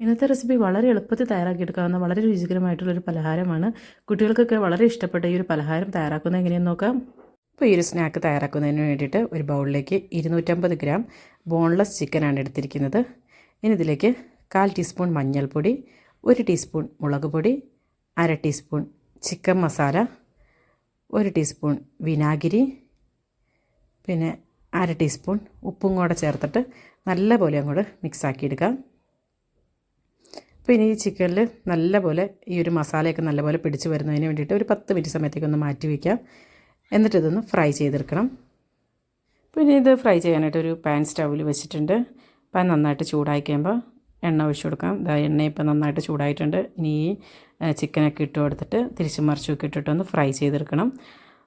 ഇന്നത്തെ റെസിപ്പി വളരെ എളുപ്പത്തിൽ തയ്യാറാക്കിയെടുക്കാവുന്ന വളരെ രുചികരമായിട്ടുള്ളൊരു പലഹാരമാണ്. കുട്ടികൾക്കൊക്കെ വളരെ ഇഷ്ടപ്പെട്ട ഈ ഒരു പലഹാരം തയ്യാറാക്കുന്നത് എങ്ങനെയെന്ന് നോക്കാം. ഇപ്പോൾ ഈ ഒരു സ്നാക്ക് തയ്യാറാക്കുന്നതിന് വേണ്ടിയിട്ട് ഒരു ബൗളിലേക്ക് ഇരുന്നൂറ്റമ്പത് ഗ്രാം ബോൺലെസ് ചിക്കനാണ് എടുത്തിരിക്കുന്നത്. ഇനി ഇതിലേക്ക് കാൽ ടീസ്പൂൺ മഞ്ഞൾപ്പൊടി ഒരു ടീസ്പൂൺ മുളക് പൊടി അര ടീസ്പൂൺ ചിക്കൻ മസാല ഒരു ടീസ്പൂൺ വിനാഗിരി പിന്നെ അര ടീസ്പൂൺ ഉപ്പും കൂടെ ചേർത്തിട്ട് നല്ലപോലെ അങ്ങോട്ട് മിക്സാക്കി ഇനി ഈ ചിക്കനിൽ നല്ലപോലെ ഈ ഒരു മസാലയൊക്കെ നല്ലപോലെ പിടിച്ച് വരുന്നതിന് വേണ്ടിയിട്ട് ഒരു പത്ത് മിനിറ്റ് സമയത്തേക്ക് ഒന്ന് മാറ്റി വയ്ക്കാം എന്നിട്ട് ഇതൊന്ന് ഫ്രൈ ചെയ്തെടുക്കണം. പിന്നെ ഇത് ഫ്രൈ ചെയ്യാനായിട്ട് ഒരു പാൻ സ്റ്റൗവിൽ വെച്ചിട്ടുണ്ട്. പാൻ നന്നായിട്ട് ചൂടായി കഴിയുമ്പോൾ എണ്ണ ഒഴിച്ചു കൊടുക്കാം. ഇതാ എണ്ണ ഇപ്പോൾ നന്നായിട്ട് ചൂടായിട്ടുണ്ട്. ഇനി ഈ ചിക്കനൊക്കെ ഇട്ട് കൊടുത്തിട്ട് തിരിച്ച് മറിച്ചൊക്കെ ഇട്ടിട്ടൊന്ന് ഫ്രൈ ചെയ്തെടുക്കണം.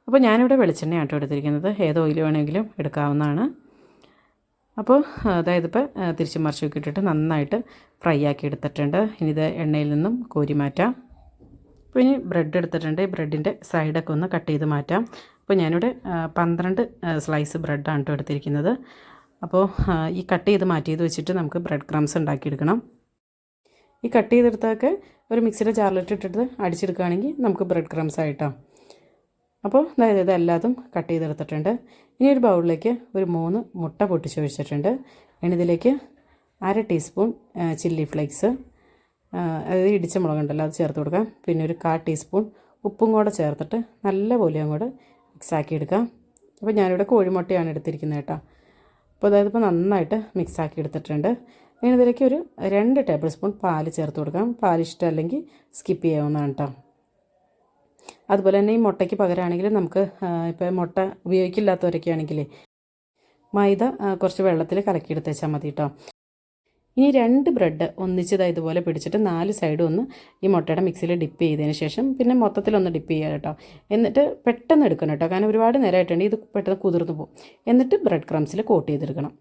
അപ്പോൾ ഞാനിവിടെ വെളിച്ചെണ്ണയാണ് കേട്ടോ എടുത്തിരിക്കുന്നത്. ഏത് ഓയിൽ വേണമെങ്കിലും എടുക്കാവുന്നതാണ്. അപ്പോൾ അതായത് ഇപ്പോൾ തിരിച്ച് മറിച്ചൊക്കെ ഇട്ടിട്ട് നന്നായിട്ട് ഫ്രൈ ആക്കി എടുത്തിട്ടുണ്ട്. ഇനി ഇത് എണ്ണയിൽ നിന്നും കോരി മാറ്റാം. അപ്പോൾ ഇനി ബ്രെഡ് എടുത്തിട്ടുണ്ട്. ഈ ബ്രെഡിന്റെ സൈഡൊക്കെ ഒന്ന് കട്ട് ചെയ്ത് മാറ്റാം. അപ്പോൾ ഞാനിവിടെ പന്ത്രണ്ട് സ്ലൈസ് ബ്രെഡാണ് കേട്ടോ എടുത്തിരിക്കുന്നത്. അപ്പോൾ ഈ കട്ട് ചെയ്ത് മാറ്റിയത് വെച്ചിട്ട് നമുക്ക് ബ്രെഡ് ക്രംസ് ഉണ്ടാക്കിയെടുക്കണം. ഈ കട്ട് ചെയ്തെടുത്തൊക്കെ ഒരു മിക്സിയുടെ ജാറിലിട്ടിട്ടിട്ട് അടിച്ചെടുക്കുകയാണെങ്കിൽ നമുക്ക് ബ്രെഡ് ക്രംസ് ആയിട്ടോ. അപ്പോൾ അതായത് ഇതെല്ലാതും കട്ട് ചെയ്തെടുത്തിട്ടുണ്ട്. ഇനി ഒരു ബൗളിലേക്ക് ഒരു മൂന്ന് മുട്ട പൊട്ടിച്ച് ഒഴിച്ചിട്ടുണ്ട് ഇനി ഇതിലേക്ക് അര ടീസ്പൂൺ ചില്ലി ഫ്ലേക്സ് അതായത് ഇടിച്ച മുളകുണ്ടല്ലോ അത് ചേർത്ത് കൊടുക്കാം. പിന്നെ ഒരു കാ ടീസ്പൂൺ ഉപ്പും കൂടെ ചേർത്തിട്ട് നല്ലപോലെ അങ്ങോട്ട് മിക്സാക്കി എടുക്കാം. അപ്പോൾ ഞാനിവിടെ കോഴിമുട്ടയാണ് എടുത്തിരിക്കുന്നത് കേട്ടോ. അപ്പോൾ അതായത് ഇപ്പോൾ നന്നായിട്ട് മിക്സാക്കി എടുത്തിട്ടുണ്ട്. ഇനി ഇതിലേക്ക് ഒരു രണ്ട് ടേബിൾ സ്പൂൺ പാൽ ചേർത്ത് കൊടുക്കാം. പാൽ ഇഷ്ടമല്ലെങ്കിൽ സ്കിപ്പ് ചെയ്യാവുന്നതാണ് കേട്ടോ. അതുപോലെ തന്നെ ഈ മുട്ടയ്ക്ക് പകരമാണെങ്കിൽ നമുക്ക് ഇപ്പോൾ മുട്ട ഉപയോഗിക്കില്ലാത്തവരൊക്കെ ആണെങ്കിൽ മൈദ കുറച്ച് വെള്ളത്തിൽ കലക്കിയെടുത്ത് വെച്ചാൽ മതി കേട്ടോ ഇനി രണ്ട് ബ്രെഡ് ഒന്നിച്ചത് ഇതുപോലെ പിടിച്ചിട്ട് നാല് സൈഡും ഒന്ന് ഈ മുട്ടയുടെ മിക്സിയിൽ ഡിപ്പ് ചെയ്തതിന് ശേഷം പിന്നെ മൊത്തത്തിലൊന്ന് ഡിപ്പ് ചെയ്യുക കേട്ടോ എന്നിട്ട് പെട്ടെന്ന് എടുക്കണം കേട്ടോ കാരണം ഒരുപാട് നേരമായിട്ടുണ്ട് ഇത് പെട്ടെന്ന് കുതിർന്നു പോകും. എന്നിട്ട് ബ്രെഡ് ക്രംസിൽ കോട്ട് ചെയ്തെടുക്കണം.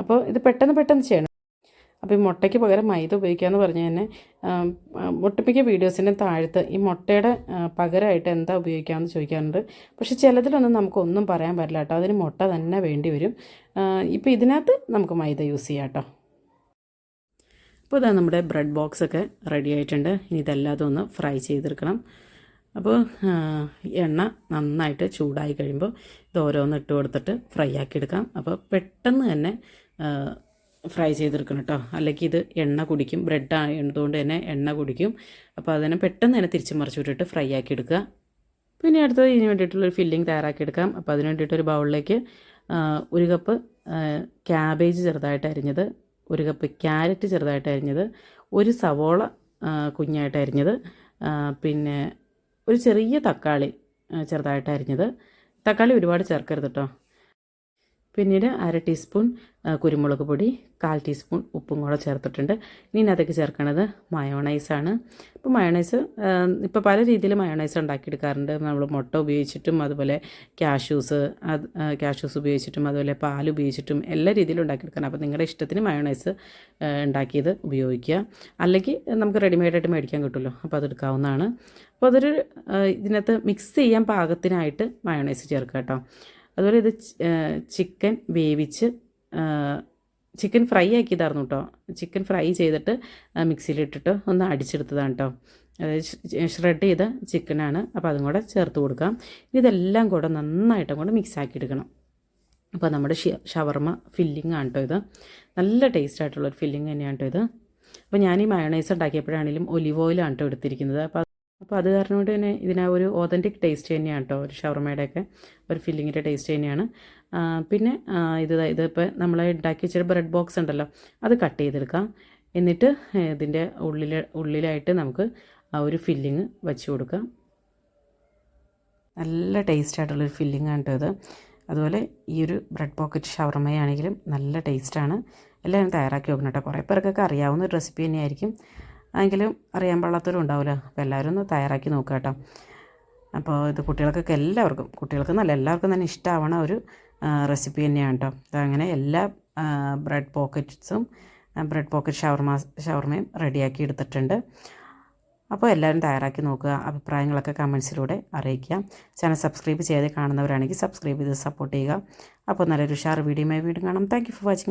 അപ്പോൾ ഇത് പെട്ടെന്ന് പെട്ടെന്ന് ചെയ്യണം. അപ്പോൾ ഈ മുട്ടയ്ക്ക് പകരം മൈദ ഉപയോഗിക്കാമെന്ന് പറഞ്ഞു തന്നെ ഒട്ടുമിക്ക വീഡിയോസിന്റെ താഴത്ത് ഈ മുട്ടയുടെ പകരമായിട്ട് എന്താ ഉപയോഗിക്കാമെന്ന് ചോദിക്കാറുണ്ട്. പക്ഷേ ചിലതിലൊന്നും നമുക്കൊന്നും പറയാൻ പറ്റില്ല കേട്ടോ. അതിന് മുട്ട തന്നെ വേണ്ടി വരും. ഇപ്പോൾ ഇതിനകത്ത് നമുക്ക് മൈദ യൂസ് ചെയ്യാം കേട്ടോ. അപ്പോൾ ഇതാ നമ്മുടെ ബ്രെഡ് ബോക്സ് ഒക്കെ റെഡി ആയിട്ടുണ്ട്. ഇനി ഇതെല്ലാതും ഒന്ന് ഫ്രൈ ചെയ്തെടുക്കണം. അപ്പോൾ എണ്ണ നന്നായിട്ട് ചൂടായി കഴിയുമ്പോൾ ഇത് ഓരോന്ന് ഇട്ട് കൊടുത്തിട്ട് ഫ്രൈ ആക്കി എടുക്കാം. അപ്പോൾ പെട്ടെന്ന് തന്നെ ഫ്രൈ ചെയ്തെടുക്കണം കേട്ടോ. അല്ലെങ്കിൽ ഇത് എണ്ണ കുടിക്കും. ബ്രെഡ് ആയതുകൊണ്ട് തന്നെ എണ്ണ കുടിക്കും. അപ്പോൾ അതിനെ പെട്ടെന്ന് തന്നെ തിരിച്ച് മറിച്ച് വിട്ടിട്ട് ഫ്രൈ ആക്കി എടുക്കുക. പിന്നെ അടുത്തത് ഇതിന് വേണ്ടിയിട്ടുള്ളൊരു ഫില്ലിംഗ് തയ്യാറാക്കി എടുക്കാം. അപ്പോൾ അതിന് വേണ്ടിയിട്ട് ഒരു ബൗളിലേക്ക് ഒരു കപ്പ് ക്യാബേജ് ചെറുതായിട്ട് അരിഞ്ഞത് ഒരു കപ്പ് ക്യാരറ്റ് ചെറുതായിട്ട് അരിഞ്ഞത് ഒരു സവോള കുഞ്ഞായിട്ട് അരിഞ്ഞത് പിന്നെ ഒരു ചെറിയ തക്കാളി ചെറുതായിട്ട് അരിഞ്ഞത്. തക്കാളി ഒരുപാട് ചേർക്കരുത് കേട്ടോ. പിന്നീട് അര ടീസ്പൂൺ കുരുമുളക് പൊടി കാൽ ടീസ്പൂൺ ഉപ്പും കൂടെ ചേർത്തിട്ടുണ്ട്. ഇനി അതൊക്കെ ചേർക്കണത് മയോണൈസാണ്. ഇപ്പോൾ മയോണൈസ് ഇപ്പോൾ പല രീതിയിൽ മയോണൈസ് ഉണ്ടാക്കിയെടുക്കാറുണ്ട്. നമ്മൾ മുട്ട ഉപയോഗിച്ചിട്ടും അതുപോലെ ക്യാഷ്യൂസ് അത് ക്യാഷ്യൂസ് ഉപയോഗിച്ചിട്ടും അതുപോലെ പാൽ ഉപയോഗിച്ചിട്ടും എല്ലാ രീതിയിലും ഉണ്ടാക്കിയെടുക്കാൻ അപ്പോൾ നിങ്ങളുടെ ഇഷ്ടത്തിന് മയോണൈസ് ഉണ്ടാക്കിയത് ഉപയോഗിക്കുക. അല്ലെങ്കിൽ നമുക്ക് റെഡിമെയ്ഡായിട്ട് മേടിക്കാൻ കിട്ടുമല്ലോ അപ്പോൾ അതെടുക്കാവുന്നതാണ് അപ്പോൾ അതൊരു ഇതിനകത്ത് മിക്സ് ചെയ്യാൻ പാകത്തിനായിട്ട് മയോണൈസ് ചേർക്കുക കേട്ടോ. അതുപോലെ ഇത് ചിക്കൻ വേവിച്ച് ചിക്കൻ ഫ്രൈ ആക്കിയതായിരുന്നു കേട്ടോ ചിക്കൻ ഫ്രൈ ചെയ്തിട്ട് മിക്സിയിലിട്ടിട്ട് ഒന്ന് അടിച്ചെടുത്തതാണ് കേട്ടോ അതായത് ഷ്രെഡ് ചെയ്ത ചിക്കനാണ്. അപ്പോൾ അതും കൂടെ ചേർത്ത് കൊടുക്കാം. ഇതെല്ലാം കൂടെ നന്നായിട്ടും കൂടെ മിക്സ് ആക്കി എടുക്കണം. അപ്പോൾ നമ്മുടെ ഷവർമ ഫില്ലിംഗ് ആണ് കേട്ടോ ഇത്. നല്ല ടേസ്റ്റ് ആയിട്ടുള്ളൊരു ഫില്ലിംഗ് തന്നെയാണ് കേട്ടോ ഇത്. അപ്പോൾ ഞാൻ ഈ മയണൈസ് ഉണ്ടാക്കിയപ്പോഴാണെങ്കിലും ഒലിവ് ഓയിലാണ് കേട്ടോ എടുത്തിരിക്കുന്നത്. അപ്പോൾ അപ്പോൾ അത് കാരണം കൊണ്ട് തന്നെ ഇതിന് ഒരു ഓതന്റിക് ടേസ്റ്റ് തന്നെയാണ് കേട്ടോ ഒരു ഷവർമയുടെയൊക്കെ ഒരു ഫില്ലിങ്ങിന്റെ ടേസ്റ്റ് തന്നെയാണ്. പിന്നെ ഇത് ഇതിപ്പോൾ നമ്മൾ ഉണ്ടാക്കി വെച്ചൊരു ബ്രെഡ് ബോക്സ് ഉണ്ടല്ലോ അത് കട്ട് ചെയ്തെടുക്കാം. എന്നിട്ട് ഇതിന്റെ ഉള്ളിൽ ഉള്ളിലായിട്ട് നമുക്ക് ആ ഒരു ഫില്ലിങ് വെച്ച് കൊടുക്കാം. നല്ല ടേസ്റ്റ് ആയിട്ടുള്ളൊരു ഫില്ലിംഗ് ആണ് കേട്ടോ ഇത്. അതുപോലെ ഈ ഒരു ബ്രെഡ് പോക്കറ്റ് ഷവർമയാണെങ്കിലും നല്ല ടേസ്റ്റാണ് എല്ലാവരും തയ്യാറാക്കി നോക്കണം കേട്ടോ കുറേ പേർക്കൊക്കെ അറിയാവുന്ന ഒരു റെസിപ്പി തന്നെയായിരിക്കും. എങ്കിലും അറിയാൻ പാടാത്തവരും ഉണ്ടാവില്ല. അപ്പോൾ എല്ലാവരും ഒന്ന് തയ്യാറാക്കി നോക്കുക കേട്ടോ. അപ്പോൾ ഇത് കുട്ടികൾക്കൊക്കെ എല്ലാവർക്കും കുട്ടികൾക്ക് നല്ല എല്ലാവർക്കും തന്നെ ഇഷ്ടമാവണ ഒരു റെസിപ്പി തന്നെയാണ് കേട്ടോ. അങ്ങനെ എല്ലാ ബ്രെഡ് പോക്കറ്റ്സും ബ്രെഡ് പോക്കറ്റ് ഷവർമ ഷവർമയും റെഡിയാക്കി എടുത്തിട്ടുണ്ട്. അപ്പോൾ എല്ലാവരും തയ്യാറാക്കി നോക്കുക. അഭിപ്രായങ്ങളൊക്കെ കമൻസിലൂടെ അറിയിക്കുക. ചാനൽ സബ്സ്ക്രൈബ് ചെയ്ത് കാണുന്നവരാണെങ്കിൽ സബ്സ്ക്രൈബ് ചെയ്ത് സപ്പോർട്ട് ചെയ്യുക. അപ്പോൾ നല്ലൊരു ഉഷാർ വീഡിയോ വീണ്ടും കാണാം. Thank for watching